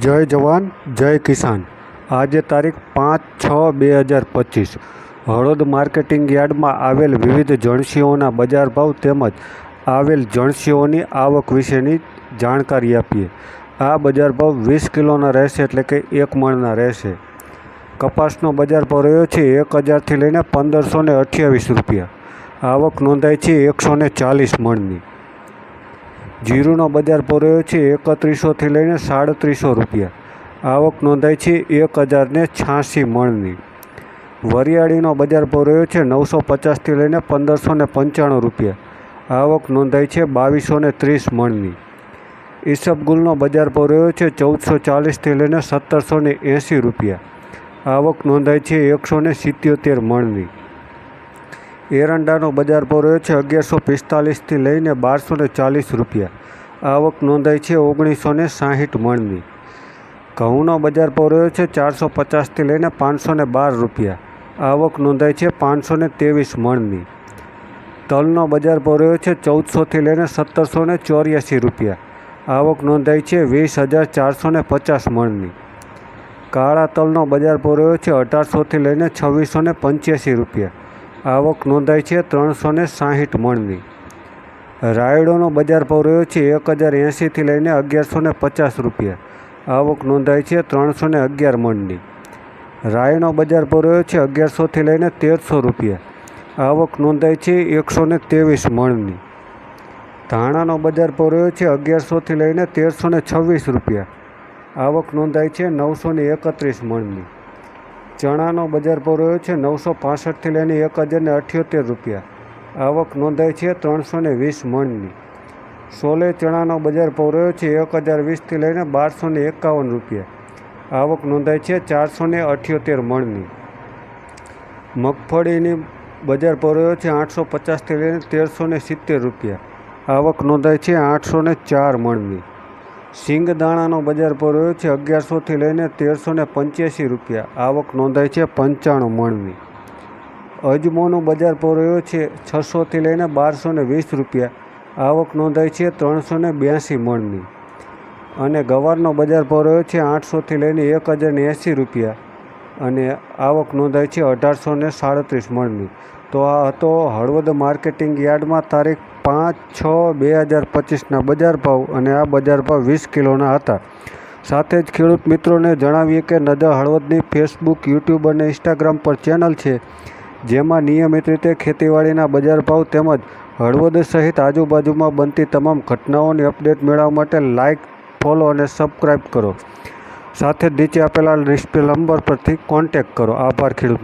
જય જવાન, જય કિસાન. આજે તારીખ પાંચ છ બે હજાર પચીસ. હળદ માર્કેટિંગ યાર્ડમાં આવેલ વિવિધ જણસીઓના બજાર ભાવ તેમજ આવેલ જણસીઓની આવક વિશેની જાણકારી આપીએ. આ બજાર ભાવ વીસ કિલોના રહેશે એટલે કે એક મણના રહેશે. કપાસનો બજાર ભાવ રહ્યો છે એક હજારથી લઈને પંદરસો ને અઠ્યાવીસ રૂપિયા. આવક નોંધાઈ છે એકસો ને ચાલીસ મણની. જીરુનો બજાર ભાવ છે એકત્રીસોથી લઈને સાડત્રીસો રૂપિયા. આવક નોંધાઈ છે એક હજારને છ્યાસી મણની. વરિયાળીનો બજાર ભાવ છે નવસો પચાસથી લઈને પંદરસો ને પંચાણું રૂપિયા. આવક નોંધાઈ છે બાવીસો ને ત્રીસ મણની. ઈસબગુલનો બજાર ભાવ છે ચૌદસો ચાલીસથી લઈને સત્તરસો ને એંસી રૂપિયા. આવક નોંધાઈ છે એકસો ને સિત્યોતેર મણની. એરંડાનો બજાર ભાવ રહ્યો છે અગિયારસો પિસ્તાલીસથી લઈને બારસો ને ચાલીસ રૂપિયા. આવક નોંધાઈ છે ઓગણીસો ને સાહીઠ મણની. ઘઉંનો બજાર ભાવ રહ્યો છે ચારસો પચાસથી લઈને પાંચસો ને બાર રૂપિયા. આવક નોંધાઈ છે પાંચસો ને ત્રેવીસ મણની. તલનો બજાર ભાવ રહ્યો છે ચૌદસોથી લઈને સત્તરસો ને ચોર્યાસી રૂપિયા. આવક નોંધાઈ છે વીસ હજાર ચારસો ને પચાસ મણની. કાળા તલનો બજાર ભાવ રહ્યો છે અઢારસોથી લઈને છવ્વીસો ને પંચ્યાસી રૂપિયા. આવક નોંધાઈ છે ત્રણસો ને સાહીઠ મણની. રાયડોનો બજાર ભાવ રહ્યો છે એક હજાર એંશીથી લઈને અગિયારસો ને પચાસ રૂપિયા. આવક નોંધાઈ છે ત્રણસો ને અગિયાર મણની. રાયનો બજાર ભાવ રહ્યો છે અગિયારસોથી લઈને તેરસો રૂપિયા. આવક નોંધાઈ છે એકસો ને ત્રેવીસ મણની. ધાણાનો બજાર ભાવ રહ્યો છે અગિયારસોથી લઈને તેરસો ને છવ્વીસ રૂપિયા. આવક નોંધાઈ છે નવસો ને એકત્રીસ મણની. ચણાનો બજાર ભાવ રહ્યો છે નવસો પાસઠથી લઈને એક હજારને અઠ્યોતેર રૂપિયા. આવક નોંધાઈ છે ત્રણસો ને વીસ મણની. સોલે ચણાનો બજાર ભાવ રહ્યો છે એક હજાર વીસથી લઈને બારસો ને એકાવન રૂપિયા. આવક નોંધાઈ છે ચારસો ને અઠ્યોતેર મણની. મગફળીની બજાર ભાવ રહ્યો છે આઠસો પચાસથી લઈને તેરસો ને સિત્તેર રૂપિયા. આવક નોંધાઈ છે આઠસો ને ચાર મણની. સિંગદાણાનો બજાર ભાવ છે અગિયારસોથી લઈને તેરસો ને પંચ્યાસી રૂપિયા. આવક નોંધાઈ છે પંચાણું મણવી. અજમોનો બજાર ભાવ છે છસોથી લઈને બારસો ને વીસ રૂપિયા. આવક નોંધાઈ છે ત્રણસો ને બ્યાસી મણની અને ગવારનો બજાર ભાવ છે આઠસોથી લઈને એક હજાર એંસી રૂપિયા. અને આવક નોંધાઈ છે અઢારસો ને સાડત્રીસ મણની. તો આ હતો હળવદ માર્કેટિંગ યાર્ડમાં તારીખ પાંચ છ બે હજાર પચીસના બજાર ભાવ અને આ બજાર ભાવ વીસ કિલોના હતા. સાથે જ ખેડૂત મિત્રોને જણાવીએ કે નજર હળવદની ફેસબુક, યુટ્યુબ અને ઇન્સ્ટાગ્રામ પર ચેનલ છે, જેમાં નિયમિત રીતે ખેતીવાડીના બજાર ભાવ તેમજ હળવદ સહિત આજુબાજુમાં બનતી તમામ ઘટનાઓની અપડેટ મેળવવા માટે લાઇક ફોલો અને સબસ્ક્રાઈબ કરો. સાથે જ નીચે આપેલા ડિસ્પ્લે નંબર પરથી કોન્ટેક કરો. આભાર ખેડૂત